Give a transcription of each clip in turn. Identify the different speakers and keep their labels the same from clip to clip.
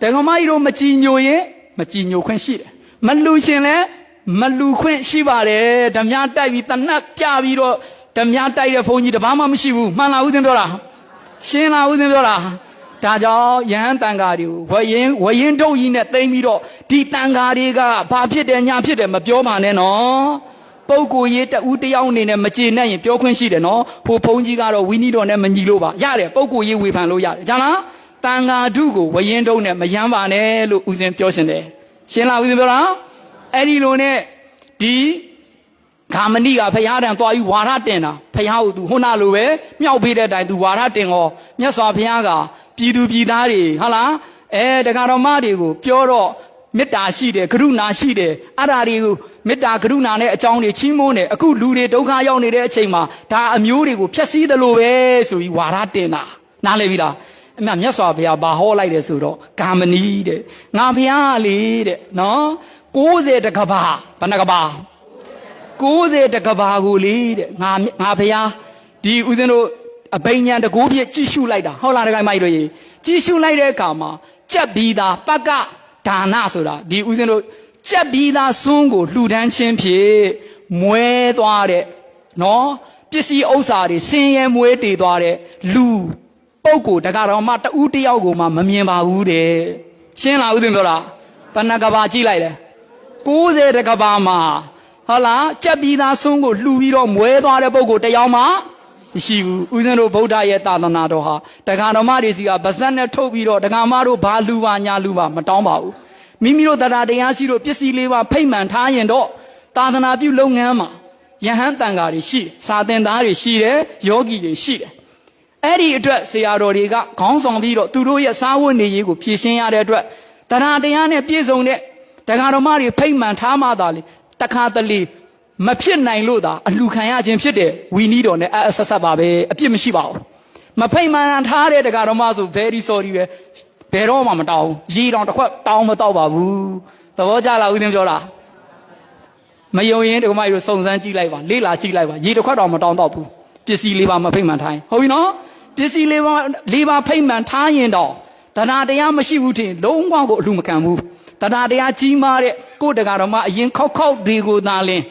Speaker 1: တက္ကမကြီးတို့မကြည်ညိုရင်မကြည်ညိုခွင့်ရှိတယ်မလူရှင်လဲမလူခွင့်ရှိပါတယ်ဓမြတိုက်ပြီးတနတ်ပြပြီးတော့ဓမြတိုက်တဲ့ဘုန်းကြီးတပားမှမရှိဘူးမှန်လားဦးဇင်းပြောတာရှင်းလားဦးဇင်းပြောတာဒါကြောင့်ယဟန်တန်ဃာတွေကိုဝရင်ဝရင်တုတ်ကြီးနဲ့တိမ့်ပြီးတော့ဒီတန်ဃာတွေကဘာဖြစ်တယ်ညာဖြစ်တယ်မပြောပါနဲ့နော်ပုဂ္ဂိုလ်ရေးတဦးတယောက်အနေနဲ့မကျေနပ်ရင်ပြောခွင့်ရှိတယ်နော်ဟိုဘုန်းကြီးကတော့ဝီနီတော်နဲ့မညီလို့ပါရတယ်ပုဂ္ဂိုလ်ရေးဝေဖန်လို့ရတယ်ဂျာလား တန်ဃာဓုကိုဝရင်တုတ်နဲ့မယမ်းပါနဲ့လို့ဦးဇင်းပြောရှင်တယ်ရှင်းလားဦးဇင်းပြောလားအဲ့ဒီလိုနဲ့ဒီဂါမဏိကဖရာတန်သွားပြီးဝါရတင်တာဖရာကိုသူဟိုနာလိုပဲမြောက်ပေးတဲ့အတိုင်းသူဝါရတင်ရောမြတ်စွာဘုရားကပြည်သူပြည်သားတွေဟုတ်လားအဲတရားတော်မတွေကိုပြောတော့မေတ္တာရှိတယ်ကရုဏာရှိတယ်အဲ့ဒါတွေကိုမေတ္တာကရုဏာနဲ့အကြောင်းတွေချီးမွမ်းတယ်အခုလူတွေဒုက္ခရောက်နေတဲ့အချိန်မှာဒါအမျိုးတွေကိုဖျက်ဆီးတယ်လို့ပဲဆိုပြီးဝါရတင်တာနားလည်ပြီလား အမြတ်မြတ်စွာဘုရားဘာဟောလိုက်တယ်ဆိုတော့ဂါမဏိတဲ့ငါဘုရားကလေတဲ့နော်60တကဘာဘယ်နှကဘာ90တကဘာကိုလေတဲ့ငါငါဘုရားဒီဦးဇင်းတို့အဘိညာဉ်တကိုးပြည့်ကြည့်ရှုလိုက်တာဟုတ်လားတကယ်မိုက်တို့ရေကြည့်ရှုလိုက်တဲ့အခါမှာကြက်ပြီးသားပကဒါနဆိုတာဒီဦးဇင်းတို့ကြက်ပြီးသားစွန်းကိုလှူဒန်းခြင်းဖြင့်မွဲသွားတဲ့နော်ပစ္စည်းဥစ္စာတွေဆင်းရဲမွဲတည်သွားတဲ့လူ ပုဂ္ဂိုလ်တကတော်မှတူးတယောက်ကိုမှမမြင်ပါဘူးတဲ့ရှင်းလားဦးဇင်းပြောတာဘဏ္ဍကဘာကြည့်လိုက်တယ်90တကဘာမှာဟုတ်လားကြက်ပြီးသားဆုံးကိုလှူပြီးတော့မွဲသွားတဲ့ပုံကိုတယောက်မှမရှိဘူးဦးဇင်းတို့ဗုဒ္ဓရဲ့သာသနာတော်ဟာတက္ကတော်မတွေစီကဗဇက်နဲ့ထုတ်ပြီးတော့တက္ကမတို့ဘာလူပါညာလူပါမတောင်းပါဘူးမိမိတို့တရားတရားရှိတို့ပစ္စည်းလေးပါဖိတ်မှန်ထားရင်တော့သာသနာပြုလုပ်ငန်းမှာယဟန်တန်ဃာတွေရှိတယ်စာသင်သားတွေရှိတယ်ယောဂီတွေရှိတယ် အဲ့ဒီအတွက်ဆရာတော်တွေကခေါင်းဆောင်ပြီးတော့သူတို့ရဲ့စားဝတ်နေရေးကိုဖြည့်ရှင်းရတဲ့အတွက်တရားတရားနဲ့ပြည့်စုံတဲ့တရားတော်မတွေဖိတ်မှန်ထားမှသာလေတခါတလေမဖြစ်နိုင်လို့သာအလှခံရခြင်းဖြစ်တယ်ဝီနီးတော်နဲ့အအဆက်ဆက်ပါပဲအပြစ်မရှိပါဘူးမဖိတ်မှန်ထားတဲ့တရားတော်မဆို very sorry ပဲဘယ်တော့မှမတောင်းဘူးရေတောင်တစ်ခွက်တောင်းမတော့ပါဘူးသဘောကျလားဦးသင်းပြောတာမယုံရင်ဒီကမကြီးတို့စုံစမ်းကြည့်လိုက်ပါလေ့လာကြည့်လိုက်ပါရေတစ်ခွက်တောင်မတောင်းတော့ဘူးပစ္စည်းလေးပါမဖိတ်မှန်ထားရင်ဟုတ်ပြီနော် ပစ္စည်းလေးပါလေးပါဖိတ်မှန်ထားရင်တော့တရားတရားမရှိဘူးထင်လုံးဝကိုအလှမခံဘူးတရားတရားကြီးမားတဲ့ကိုယ်တရားတော်မအရင်ခောက်ခောက်တွေကိုသာလင်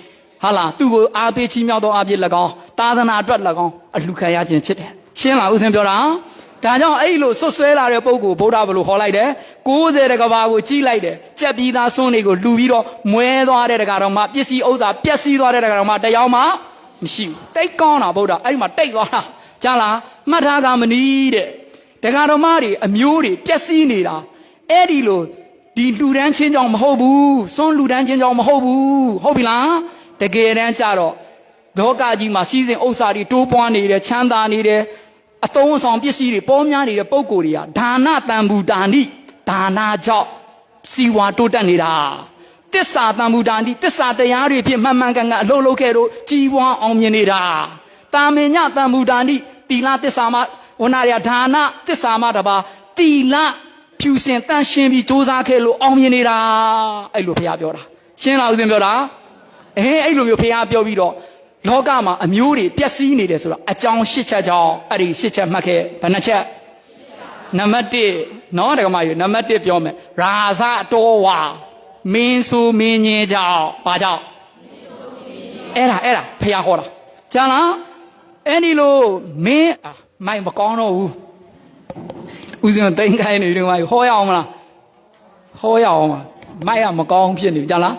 Speaker 1: ဟာလားသူ့ကိုအားပေးချီးမြှောက်တော့အပြစ်၎င်းသာသနာအတွက်၎င်းအလှခံရခြင်းဖြစ်တယ်ရှင်းလားဦးစင်ပြောတာဒါကြောင့်အဲ့လိုဆွတ်ဆွဲလာတဲ့ပုံကိုဗုဒ္ဓဘလို့ဟောလိုက်တယ်90တကဘာကိုကြီးလိုက်တယ်ကြက်ပြီးသားစွန်းတွေကိုလှူပြီးတော့မွဲသွားတဲ့တကတော်မှပစ္စည်းဥစ္စာပျက်စီးသွားတဲ့တကတော်မှတရားမှမရှိဘူးတိတ်ကောင်းတာဗုဒ္ဓအဲ့ဒီမှာတိတ်သွားတာ ကြားလားမှတ်ထားကမနီးတဲ့တကတော်မတွေအမျိုးတွေပျက်စီးနေတာအဲ့ဒီလိုဒီလူတန်းချင်းကြောင့်မဟုတ်ဘူးစွန်းလူတန်းချင်းကြောင့်မဟုတ်ဘူးဟုတ်ပြီလားတကယ်တမ်းကြတော့လောကကြီးမှာစီးစိမ်ဥစ္စာတွေတိုးပွားနေတယ်ချမ်းသာနေတယ်အသုံးအဆောင်ပစ္စည်းတွေပေါများနေတဲ့ပုံကိုယ်တွေကဒါနတန်ဘူးဒါနိဒါနာကြောင့်စီဝါတိုးတက်နေတာတစ္ဆာတန်ဘူးဒါနိတစ္ဆာတရားတွေဖြစ်မှန်မှန်ကန်ကန်အလုံးလုံးခဲ့တော့ကြီးပွားအောင်မြင်နေတာ တာမင်ညတန်ဘူးဒါနိတီလာတစ္ဆာမဝနာရဒါနတစ္ဆာမတပါတီလာဖြူစင်တန့်ရှင်းပြီးစူးစမ်းခဲ့လို့အောင်မြင်နေတာအဲ့လိုဘုရားပြောတာရှင်းလားဦးဇင်းပြောတာအဲအဲ့လိုမျိုးဘုရားပြောပြီးတော့လောကမှာအမျိုးတွေပျက်စီးနေတယ်ဆိုတော့အကြောင်းရှစ်ချက်ကြောင့်အဲ့ဒီရှစ်ချက်မှတ်ခဲ့ဘယ်နှချက်နံပါတ်1နော်တက္ကမကြီးနံပါတ်1ပြောမယ်ရာဇတော်ဝါမင်းဆူမင်းညင်းကြောင့်ဘာကြောင့်အဲ့ဒါအဲ့ဒါဖះဟောတာကျန်လား အဲ့ဒီလိုမင်းအာမိုက်မကောင်းတော့ဘူးဦးဇင်းတိန်ခိုင်းနေတယ်မဟောရအောင်မလားဟောရအောင်မမိုက်ကမကောင်းဖြစ်နေပြီကျန်လား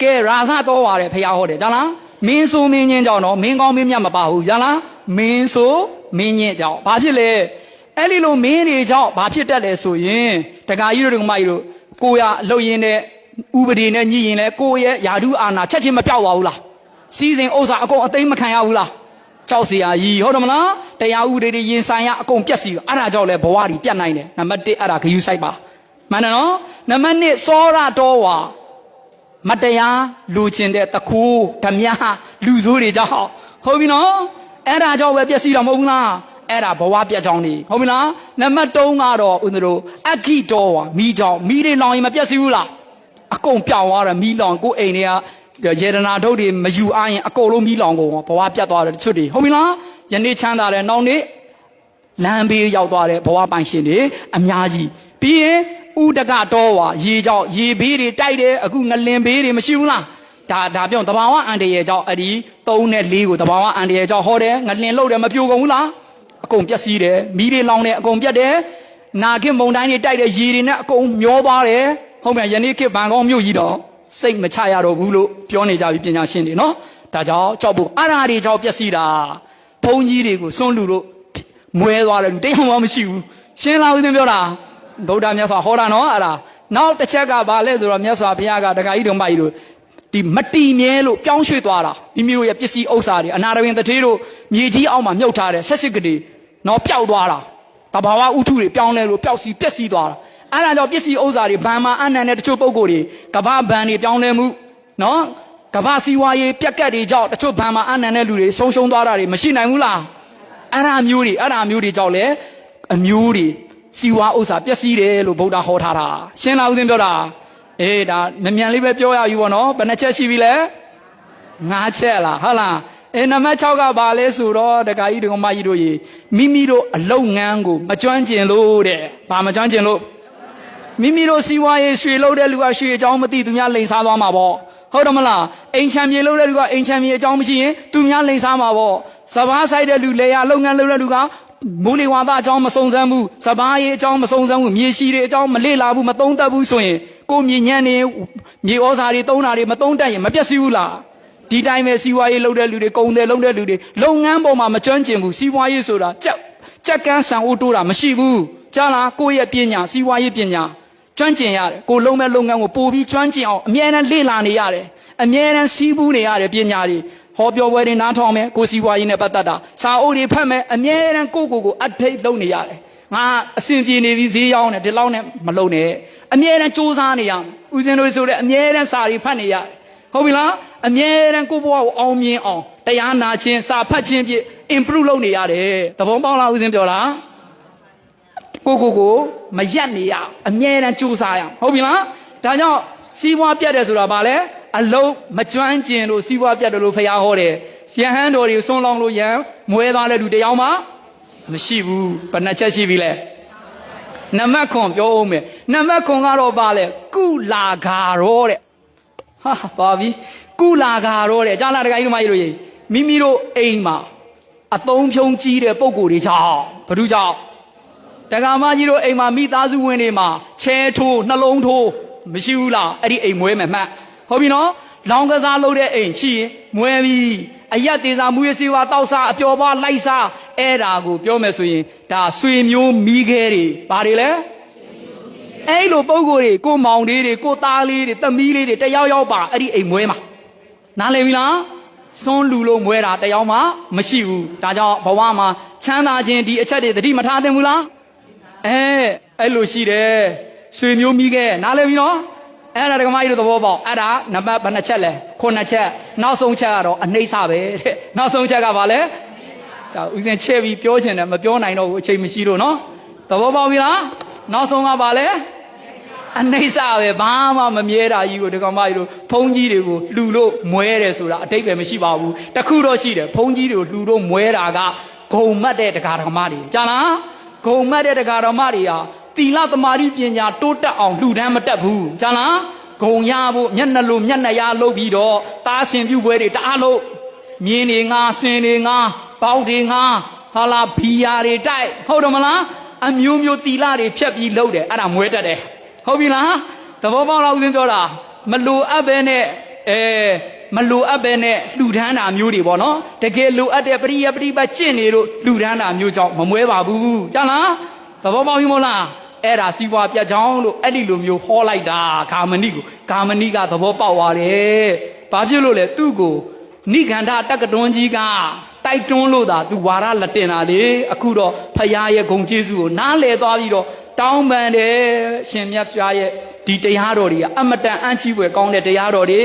Speaker 1: ကဲရာဇတော်ဝါတယ်ဖះဟောတယ်ကျန်လားမင်းဆိုမင်းညင်းကြောင့်တော့မင်းကောင်းမင်းမြတ်မပါဘူးကျန်လားမင်းဆိုမင်းညင်းကြောင့်ဘာဖြစ်လဲအဲ့ဒီလိုမင်းတွေကြောင့်ဘာဖြစ်တတ်လဲဆိုရင်တက္ကကြီးတို့ဒကမကြီးတို့ကိုရလှုပ်ရင်းနဲ့ဥပဒေနဲ့ညှိရင်လဲကိုရဲ့ယာဓုအာနာချက်ချင်းမပြောက်ပါဘူးလားစီစဉ်ဥစ္စာအကုန်အသိမ်းမခံရဘူးလား ကြောက်စရာကြီးဟုတ်တယ်မလားတရားဥပဒေတွေရင်ဆိုင်ရအကုန်ပြက်စီအဲ့ဒါကြောင့်လဲဘဝကြီးပြတ်နိုင်တယ်နံပါတ်1အဲ့ဒါဂယူဆိုင်ပါမှန်တယ်နော်နံပါတ်2စောရတော်ဝါမတရားလူကျင်တဲ့တကူဓမြလူဆိုးတွေကြောင့်ဟုတ်ပြီနော်အဲ့ဒါကြောင့်ပဲပြက်စီတော့မဟုတ်ဘူးလားအဲ့ဒါဘဝပြတ်ကြောင်းနေဟုတ်ပြီလားနံပါတ်3ကတော့ဦးတို့အဂိတော်ဝါမိကြောင့်မိတွေလောင်ရင်မပြက်စီဘူးလားအကုန်ပြောင်းသွားတယ်မိလောင်ကိုအိမ်တွေက ရေဒနာထုတ်တွေမယူအားရင်အကုန်လုံးမိလောင်ကုန်ဘဝပြတ်သွားတယ်တချို့တွေဟုတ်ပြီလားယနေ့ချမ်းသာတယ်နောက်နေ့လမ်းဘေးရောက်သွားတဲ့ဘဝပိုင်ရှင်တွေအများကြီးပြီးရင်ဥဒကတော့ဝါရေကြောင့်ရေဘေးတွေတိုက်တယ်အခုငလင်ဘေးတွေမရှိဘူးလားဒါဒါပြောတဘာဝအန်တရေကြောင့်အဲ့ဒီ3နဲ့4ကိုတဘာဝအန်တရေကြောင့်ဟောတယ်ငလင်လှုပ်တယ်မပြိုကုန်ဘူးလားအကုန်ပျက်စီးတယ်မီးတွေလောင်တယ်အကုန်ပြတ်တယ်နာခင်မုန်တိုင်းတွေတိုက်တယ်ရေတွေနဲ့အကုန်မျောသွားတယ်ဟုတ်မြတ်ယနေ့ခေတ်ဘန်ကောင်းမြို့ကြီးတော့ စိတ်မချရတော့ဘူးလို့ပြောနေကြပြီပညာရှင်တွေနော်ဒါကြောင့်ကြောက်ဖို့အရာတွေကြောင့်ပျက်စီးတာဘုံကြီးတွေကိုစွန့်လူလို့မွဲသွားတယ်လူတိတ်အောင်မှမရှိဘူးရှင်းလားဦးသင်ပြောတာဗုဒ္ဓမြတ်စွာဟောတာနော်အဲ့ဒါနောက်တစ်ချက်ကဘာလဲဆိုတော့မြတ်စွာဘုရားကတခါကြီးတော်မကြီးတို့ဒီမတီမြဲလို့ပြောင်းရွှေ့သွားတာမိမိတို့ရဲ့ပစ္စည်းဥစ္စာတွေအနာရဝင်တထေးတို့မြေကြီးအောက်မှာမြုပ်ထားတဲ့ဆက်ရှိကလေးနော်ပျောက်သွားတာတဘာဝဥထုတွေပြောင်းလဲလို့ပျောက်စီပျက်စီးသွားတာ အဲ့ဒါကြောင့်ပစ္စည်းဥစ္စာတွေဘန်မှာအနံတဲ့တချို့ပုံကိုယ်တွေကဘာဘန်တွေပြောင်းလဲမှုနော်ကဘာစီဝါရေးပြက်ကတ်တွေကြောင့်တချို့ဘန်မှာအနံတဲ့လူတွေဆုံးရှုံးသွားတာတွေမရှိနိုင်ဘူးလားအဲ့ဒါမျိုးတွေအဲ့ဒါမျိုးတွေကြောင့်လေအမျိုးတွေစီဝါဥစ္စာပျက်စီးတယ်လို့ဗုဒ္ဓဟောထားတာရှင်းလားဦးသိန်းပြောတာအေးဒါမမြန်လေးပဲပြောရယူပါနော်ဘယ်နှချက်ရှိပြီလဲငါးချက်လားဟုတ်လားအဲနံပါတ်6ကဘာလဲဆိုတော့ဒကာကြီးဒကာမကြီးတို့ရေမိမိတို့အလုံငန်းကိုမကျွမ်းကျင်လို့တဲ့ဘာမကျွမ်းကျင်လို့ မိမိတို့စီဝါရေးရွှေလို့တဲ့လူကရွှေအကြောင်းမသိသူများလိန်စားသွားမှာပေါ့ဟုတ်တယ်မလားအိမ်ချမ်းမြေလို့တဲ့လူကအိမ်ချမ်းမြေအကြောင်းမရှိရင်သူများလိန်စားမှာပေါ့စပားဆိုင်တဲ့လူလေယာလုပ်ငန်းလုပ်တဲ့လူကမိုးလေဝါသအကြောင်းမစုံစမ်းဘူးစပားရေးအကြောင်းမစုံစမ်းဘူးမြေရှိတွေအကြောင်းမလေ့လာဘူးမသုံးသပ်ဘူးဆိုရင်ကိုမြေညံ့နေမြေဩဇာတွေသုံးတာတွေမသုံးတတ်ရင်မပျက်စီးဘူးလားဒီတိုင်းပဲစီးပွားရေးလုပ်တဲ့လူတွေကုန်တယ်လုပ်တဲ့လူတွေလုပ်ငန်းပေါ်မှာမကျွမ်းကျင်ဘူးစီးပွားရေးဆိုတာကြက်ကြက်ကန်းဆန်အိုးတိုးတာမရှိဘူးကြားလားကိုယ့်ရဲ့ပညာစီးပွားရေးပညာ ကျွမ်းကျင်ရတယ်ကိုလုံးမဲ့လုပ်ငန်းကိုပို့ပြီးကျွမ်းကျင်အောင်အမြဲတမ်းလေ့လာနေရတယ်အမြဲတမ်းစီးပူးနေရတယ်ပညာတွေဟောပြောပွဲတွေနားထောင်မယ်ကိုစီးပွားရေးနဲ့ပတ်သက်တာစာအုပ်တွေဖတ်မယ်အမြဲတမ်းကိုယ့်ကိုယ်ကိုအထိတ်လုပ်နေရတယ်ငါအစဉ်ပြေနေပြီဈေးရောက်နေဒီလောက်နဲ့မလုံနဲ့အမြဲတမ်းစူးစမ်းနေရမယ်ဦးဇင်းတို့ဆိုလည်းအမြဲတမ်းစာတွေဖတ်နေရတယ်ဟုတ်ပြီလားအမြဲတမ်းကိုယ့်ဘဝကိုအောင်မြင်အောင်တရားနာခြင်းစာဖတ်ခြင်းဖြင့် improve လုပ်နေရတယ်သဘောပေါက်လားဦးဇင်းပြောလား ကိုကိုကိုမရက်နေရအမြဲတမ်းစူးစမ်းရအောင်ဟုတ်ပြီလားဒါကြောင့်စီးပွားပြတ်တယ်ဆိုတာဘာလဲအလုံးမကျွမ်းကျင်လို့စီးပွားပြတ်တယ်လို့ဖရားဟောတယ်ရဟန်းတော်တွေဆွန်းလောင်းလို့ရန်မွဲသွားတဲ့လူတယောက်မှမရှိဘူးဘယ်နှချက်ရှိပြီလဲနံပါတ်ခွန်ပြောအောင်မယ်နံပါတ်ခွန်ကတော့ပါလဲကုလာဂါရောတဲ့ဟာပါပြီကုလာဂါရောတဲ့ကြားလားတခါကြီးတို့မကြီးတို့ရေမိမိတို့အိမ်မှာအသုံးဖြုံးကြီးတဲ့ပုံကိုယ်တွေကြောင့်ဘ누구ကြောင့် တက္ကမကြီးတို့အိမ်မှာမိသားစုဝင်တွေမှာချဲထိုးနှလုံးထိုးမရှိဘူးလားအဲ့ဒီအိမ်မွဲမယ်မှတ်ဟုတ်ပြီနော်လောင်ကစားလုပ်တဲ့အိမ်ရှိရင်မွဲပြီအရက်သေးစားမူရစီဝါတောက်စားအပျော်ပါလိုက်စားအဲ့ဒါကိုပြောမယ်ဆိုရင်ဒါဆွေမျိုးမိခဲတွေဘာတွေလဲအဲ့လိုပုံကိုယ်တွေကိုမောင်လေးတွေကိုသားလေးတွေသမီးလေးတွေတယောက်ယောက်ပါအဲ့ဒီအိမ်မွဲမှာနားလည်ပြီလားစွန်းလူလို့မွဲတာတယောက်မှမရှိဘူးဒါကြောင့်ဘဝမှာချမ်းသာခြင်းဒီအချက်တွေသတိမထားသင့်ဘူးလား အဲအဲ့လိုရှိတယ်ဆွေမျိုးမိခဲနားလည်ပြီနော်အဲ့ဒါဒကမကြီးတို့သဘောပေါက်အဲ့ဒါနံပါတ်ဘယ်နှချက်လဲခုနှစ်ချက်နောက်ဆုံးချက်ကတော့အနှိမ့်စပဲတဲ့နောက်ဆုံးချက်ကဘာလဲဒါဦးစင်ချဲ့ပြီးပြောချင်တယ်မပြောနိုင်တော့ဘူးအချိန်မရှိလို့နော်သဘောပေါက်ပြီလားနောက်ဆုံးကဘာလဲအနှိမ့်စပဲဘာမှမမြဲတာကြီးကိုဒကမကြီးတို့ဖုံးကြီးတွေကိုလှူလို့မွဲတယ်ဆိုတာအတိတ်ပဲမရှိပါဘူးတခုတော့ရှိတယ်ဖုံးကြီးတွေကိုလှူလို့မွဲတာကဂုံမတ်တဲ့ဒကာဒကမတွေကြားလား ဂုံမတ်တဲ့ဒကာဒကမတွေဟာသီလသမာဓိပညာတိုးတက်အောင်လှူဒန်းမတက်ဘူးကြားလားဂုံရဖို့မျက်နှာလိုမျက်နှာရလုပ်ပြီးတော့တားရှင်ပြုပွဲတွေတအားလို့မြင်းတွေငါဆင်တွေငါပေါက်တွေငါဟာလာဘီယာတွေတိုက်ဟုတ်တယ်မလားအမျိုးမျိုးတီလာတွေဖြတ်ပြီးလုပ်တယ်အဲ့ဒါမွဲတက်တယ်ဟုတ်ပြီလားသဘောပေါက်လားဦးဇင်းပြောတာမလိုအပ်ပဲနဲ့အဲ မလိုအပ်ပဲနဲ့လှူဒန်းတာမျိုးတွေပေါ့နော်တကယ်လိုအပ်တဲ့ပရိယပရိပတ်ကျင့်နေလို့လှူဒန်းတာမျိုးကြောင့်မမွဲပါဘူးကြားလားသဘောပေါက်ပြီမို့လားအဲ့ဒါစီးပွားပြတ်ချောင်းလို့အဲ့ဒီလိုမျိုးဟောလိုက်တာဂါမဏိကိုဂါမဏိကသဘောပေါက်သွားတယ်။ဘာဖြစ်လို့လဲသူ့ကိုနိဂန္ဓတက္ကတွန်းကြီးကတိုက်တွန်းလို့သာသူဝါရလက်တင်တာလေအခုတော့ဖရာရဲ့ဂုံကျေးဇူးကိုနားလဲသွားပြီးတော့ တောင်းပန်တယ်ရှင်မြတ်ဖရာရဲ့ဒီတရားတော်တွေကအမတန်အံ့ချီးဖွယ်ကောင်းတဲ့တရားတော်တွေ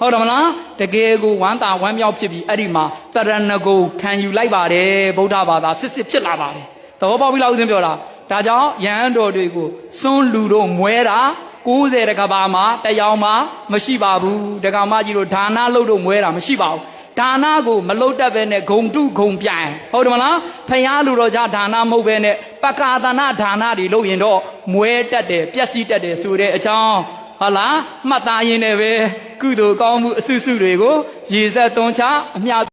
Speaker 1: ဟုတ်တယ်မလားတကယ်ကိုဝမ်းသာဝမ်းမြောက်ဖြစ်ပြီးအဲ့ဒီမှာတရဏဂုံခံယူလိုက်ပါတယ်ဗုဒ္ဓဘာသာစစ်စစ်ဖြစ်လာပါတယ်သဘောပေါက်ပြီလားဦးဇင်းပြောတာဒါကြောင့်ယဟန်တော်တွေကိုစွန်းလူတို့မွဲတာ90တကဘာမှာတယောက်မှမရှိပါဘူးတက္ကမကြီးတို့ဒါနလုပ်လို့မွဲတာမရှိပါဘူး ဒါနကိုမလုတ်တတ်ပဲနဲ့ဂုံတုဂုံပြိုင်ဟုတ်တယ်မလားဖယားလူတော်ကြဒါနမဟုတ်ပဲနဲ့ပကာသနာဒါနတွေလုပ်ရင်တော့မွဲတတ်တယ်ပျက်စီးတတ်တယ်ဆိုတဲ့အကြောင်းဟုတ်လားမှတ်သားရင်းနဲ့ပဲကုသိုလ်ကောင်းမှုအဆုစုတွေကိုရေဆက်သွန်းချအမြ